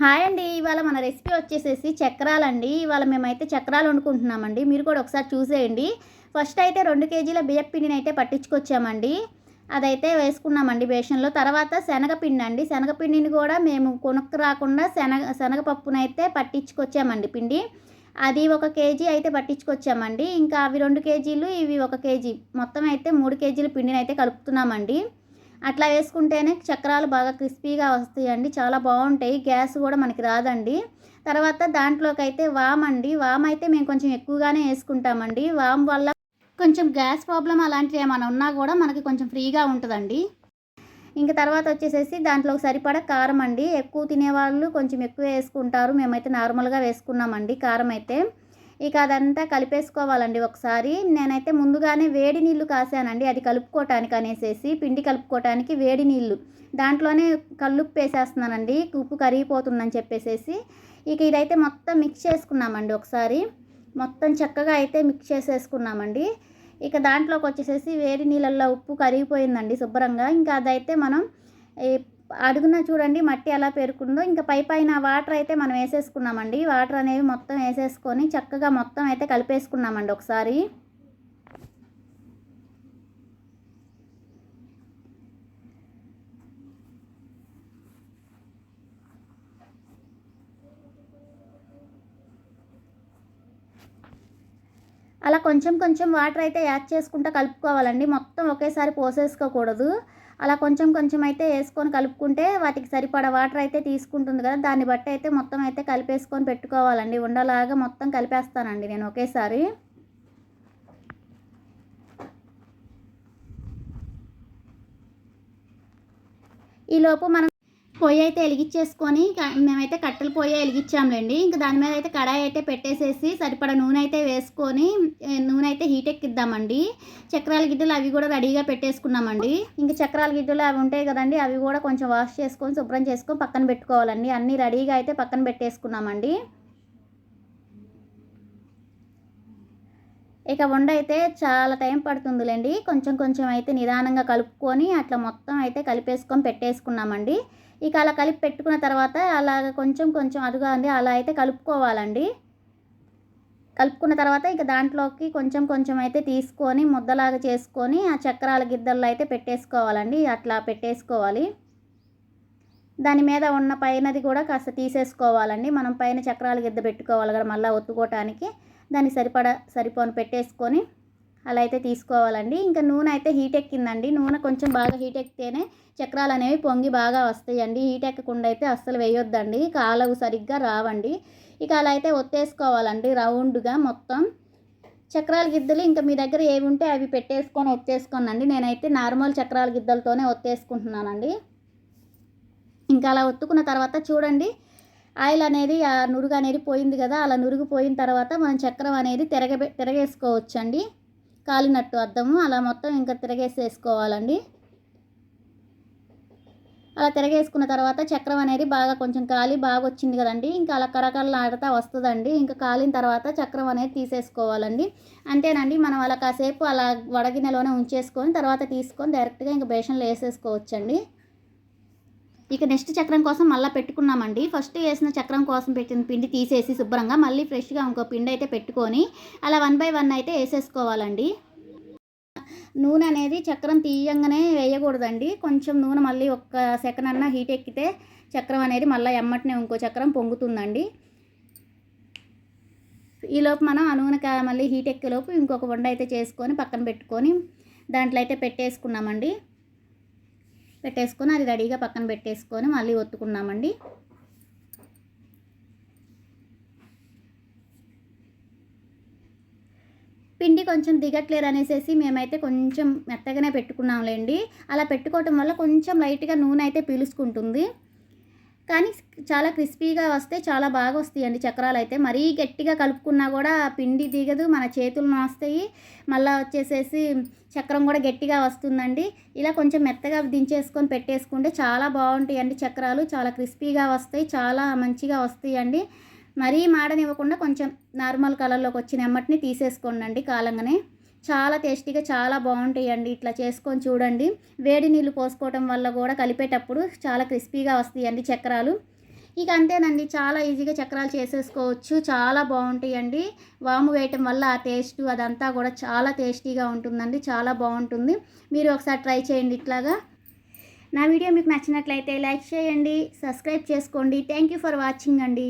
Hi అండి. ఇవాళ మన రెసిపీ వచ్చేసేసి చక్రాలండి. ఇవాళ మేమైతే చక్రాలు వండుకుంటున్నామండి. మీరు కూడా ఒకసారి చూసేయండి. ఫస్ట్ అయితే రెండు కేజీల బియ్యం పిండిని అయితే పట్టించుకొచ్చామండి. అదైతే వేసుకున్నామండి బేషన్లో. తర్వాత శనగపిండి అండి శనగపిండిని కూడా మేము కొనుక్కు రాకుండా శనగ శనగపప్పునైతే పట్టించుకొచ్చామండి పిండి. అది ఒక కేజీ అయితే పట్టించుకొచ్చామండి. ఇంకా అవి రెండు కేజీలు ఇవి ఒక కేజీ. మొత్తం అయితే మూడు కేజీల పిండిని అయితే కలుపుతున్నామండి. అట్లా వేసుకుంటేనే చక్రాలు బాగా క్రిస్పీగా వస్తాయండి. చాలా బాగుంటాయి. గ్యాస్ కూడా మనకి రాదండి. తర్వాత దాంట్లోకి అయితే వామ్ అండి. వామ్ అయితే మేము కొంచెం ఎక్కువగానే వేసుకుంటామండి. వామ్ వల్ల కొంచెం గ్యాస్ ప్రాబ్లం అలాంటివి ఏమైనా ఉన్నా కూడా మనకి కొంచెం ఫ్రీగా ఉంటుందండి. ఇంకా తర్వాత వచ్చేసేసి దాంట్లో సరిపడా కారం అండి. ఎక్కువ తినేవాళ్ళు కొంచెం ఎక్కువ వేసుకుంటారు. మేమైతే నార్మల్గా వేసుకున్నామండి కారం అయితే. ఇక అదంతా కలిపేసుకోవాలండి ఒకసారి. నేనైతే ముందుగానే వేడి నీళ్ళు కాసానండి. అది కలుపుకోవటానికి అనేసేసి పిండి కలుపుకోవటానికి వేడి నీళ్ళు. దాంట్లోనే కల్లుప్పు వేసేస్తున్నానండి. ఉప్పు కరిగిపోతుందని చెప్పేసేసి. ఇక ఇదైతే మొత్తం మిక్స్ చేసుకున్నామండి ఒకసారి. మొత్తం చక్కగా అయితే మిక్స్ చేసేసుకున్నామండి. ఇక దాంట్లోకి వచ్చేసేసి వేడి నీళ్ళల్లో ఉప్పు కరిగిపోయిందండి శుభ్రంగా. ఇంకా అదైతే మనం అడుగున చూడండి మట్టి ఎలా పేరుకుందో. ఇంకా పై పైన వాటర్ అయితే మనం వేసేసుకున్నామండి. వాటర్ అనేవి మొత్తం వేసేసుకొని చక్కగా మొత్తం అయితే కలిపేసుకున్నామండి ఒకసారి. అలా కొంచెం కొంచెం వాటర్ అయితే యాడ్ చేసుకుంటూ కలుపుకోవాలండి. మొత్తం ఒకేసారి పోసేసుకోకూడదు. అలా కొంచెం కొంచెం అయితే వేసుకొని కలుపుకుంటే వాటికి సరిపడా వాటర్ అయితే తీసుకుంటుంది కదా దాన్ని బట్టి అయితే మొత్తం అయితే కలిపేసుకొని పెట్టుకోవాలండి. ఉండలాగా మొత్తం కలిపేస్తానండి నేను ఒకేసారి. ఈలోపు మనం పొయ్యి అయితే వెలిగించేసుకొని మేమైతే కట్టెల పొయ్యి వెలిగించాంలేండి. ఇంకా దాని మీద అయితే కడాయి అయితే పెట్టేసేసి సరిపడా నూనె అయితే వేసుకొని నూనె అయితే హీట్ ఎక్కిద్దామండి. చక్రాల గిడ్డలు అవి కూడా రెడీగా పెట్టేసుకున్నామండి. ఇంకా చక్రాల గిడ్డలు అవి ఉంటాయి కదండి అవి కూడా కొంచెం వాష్ చేసుకొని శుభ్రం చేసుకొని పక్కన పెట్టుకోవాలండి. అన్నీ రెడీగా అయితే పక్కన పెట్టేసుకున్నామండి. ఇక వండ అయితే చాలా టైం పడుతుందిలేండి. కొంచెం కొంచెం అయితే నిదానంగా కలుపుకొని అట్లా మొత్తం అయితే కలిపేసుకొని పెట్టేసుకున్నామండి. ఇక అలా కలిపి పెట్టుకున్న తర్వాత అలాగ కొంచెం కొంచెం అదుగా ఉంది అలా అయితే కలుపుకోవాలండి. కలుపుకున్న తర్వాత ఇక దాంట్లోకి కొంచెం కొంచెం అయితే తీసుకొని ముద్దలాగా చేసుకొని ఆ చక్రాల గిద్దల్లో అయితే పెట్టేసుకోవాలండి. అట్లా పెట్టేసుకోవాలి. దాని మీద ఉన్న పైనది కూడా కాస్త తీసేసుకోవాలండి. మనం పైన చక్రాల గిద్ద పెట్టుకోవాలి కదా మళ్ళీ ఒత్తుకోవటానికి దానికి సరిపడా సరిపోను పెట్టేసుకొని అలా అయితే తీసుకోవాలండి. ఇంకా నూనె అయితే హీట్ ఎక్కిందండి. నూనె కొంచెం బాగా హీట్ ఎక్కితేనే చక్రాలు అనేవి పొంగి బాగా వస్తాయండి. హీట్ ఎక్కకుండా అయితే అస్సలు వేయొద్దండి. కాలవు సరిగ్గా రావండి. ఇక అలా అయితే ఒత్తేసుకోవాలండి రౌండ్గా మొత్తం. చక్రాల గిద్దలు ఇంకా మీ దగ్గర ఏవి ఉంటే అవి పెట్టేసుకొని ఒత్తేసుకోనండి. నేనైతే నార్మల్ చక్రాల గిద్దలతోనే ఒత్తేసుకుంటున్నానండి. ఇంకా అలా ఒత్తుకున్న తర్వాత చూడండి. ఆయిల్ అనేది ఆ నురుగు అనేది పోయింది కదా అలా నురుగు పోయిన తర్వాత మనం చక్రం అనేది తిరగ తిరగేసుకోవచ్చండి. కాలినట్టు అద్దము అలా మొత్తం ఇంకా తిరగేసేసుకోవాలండి. అలా తిరగేసుకున్న తర్వాత చక్రం అనేది బాగా కొంచెం కాలి బాగా వచ్చింది కదండి ఇంకా అలా కరకరలు ఆడుతూ వస్తుందండి. ఇంకా కాలిన తర్వాత చక్రం అనేది తీసేసుకోవాలండి. అంతేనండి మనం అలా కాసేపు అలా వడగినెలోనే ఉంచేసుకొని తర్వాత తీసుకొని డైరెక్ట్గా ఇంకా బేషన్లో వేసేసుకోవచ్చండి. ఇక నెక్స్ట్ చక్రం కోసం మళ్ళీ పెట్టుకున్నామండి. ఫస్ట్ వేసిన చక్రం కోసం పెట్టిన పిండి తీసేసి శుభ్రంగా మళ్ళీ ఫ్రెష్గా ఇంకో పిండి అయితే పెట్టుకొని అలా వన్ బై వన్ అయితే వేసేసుకోవాలండి. నూనె అనేది చక్రం తీయంగానే వేయకూడదండి. కొంచెం నూనె మళ్ళీ ఒక్క సెకండ్ అన్న హీట్ ఎక్కితే చక్రం అనేది మళ్ళీ ఎమ్మటనే ఇంకో చక్రం పొంగుతుందండి. ఈలోపు మనం ఆ నూనె మళ్ళీ హీట్ ఎక్కేలోపు ఇంకొక వండ అయితే చేసుకొని పక్కన పెట్టుకొని దాంట్లో అయితే పెట్టేసుకున్నామండి. పెట్టేసుకొని అది రెడీగా పక్కన పెట్టేసుకొని మళ్ళీ ఒత్తుకున్నామండి పిండి కొంచెం దిగట్లేదు అనేసి మేమైతే కొంచెం మెత్తగానే పెట్టుకున్నాంలేండి. అలా పెట్టుకోవటం వల్ల కొంచెం లైట్గా నూనె అయితే పీలుసుకుంటుంది కానీ చాలా క్రిస్పీగా వస్తే చాలా బాగా వస్తాయండి చక్రాలు అయితే. మరీ గట్టిగా కలుపుకున్నా కూడా పిండి దిగదు మన చేతులు నాస్తాయి. మళ్ళీ వచ్చేసేసి చక్రం కూడా గట్టిగా వస్తుందండి. ఇలా కొంచెం మెత్తగా దించేసుకొని పెట్టేసుకుంటే చాలా బాగుంటాయండి చక్రాలు. చాలా క్రిస్పీగా వస్తాయి చాలా మంచిగా వస్తాయండి. మరీ మాడనివ్వకుండా కొంచెం నార్మల్ కలర్లోకి వచ్చిన ఎమ్మటిని తీసేసుకోండి కాలంగానే. చాలా టేస్టీగా చాలా బాగుంటాయండి. ఇట్లా చేసుకొని చూడండి. వేడి నీళ్ళు పోసుకోవటం వల్ల కూడా కలిపేటప్పుడు చాలా క్రిస్పీగా వస్తాయండి చక్రాలు. ఇక అంతేనండి. చాలా ఈజీగా చక్రాలు చేసేసుకోవచ్చు. చాలా బాగుంటాయండి. వాము వేయటం వల్ల ఆ టేస్ట్ అదంతా కూడా చాలా టేస్టీగా ఉంటుందండి. చాలా బాగుంటుంది. మీరు ఒకసారి ట్రై చేయండి ఇట్లాగా. నా వీడియో మీకు నచ్చినట్లయితే లైక్ చేయండి. సబ్స్క్రైబ్ చేసుకోండి. థ్యాంక్ యూ ఫర్ వాచింగ్ అండి.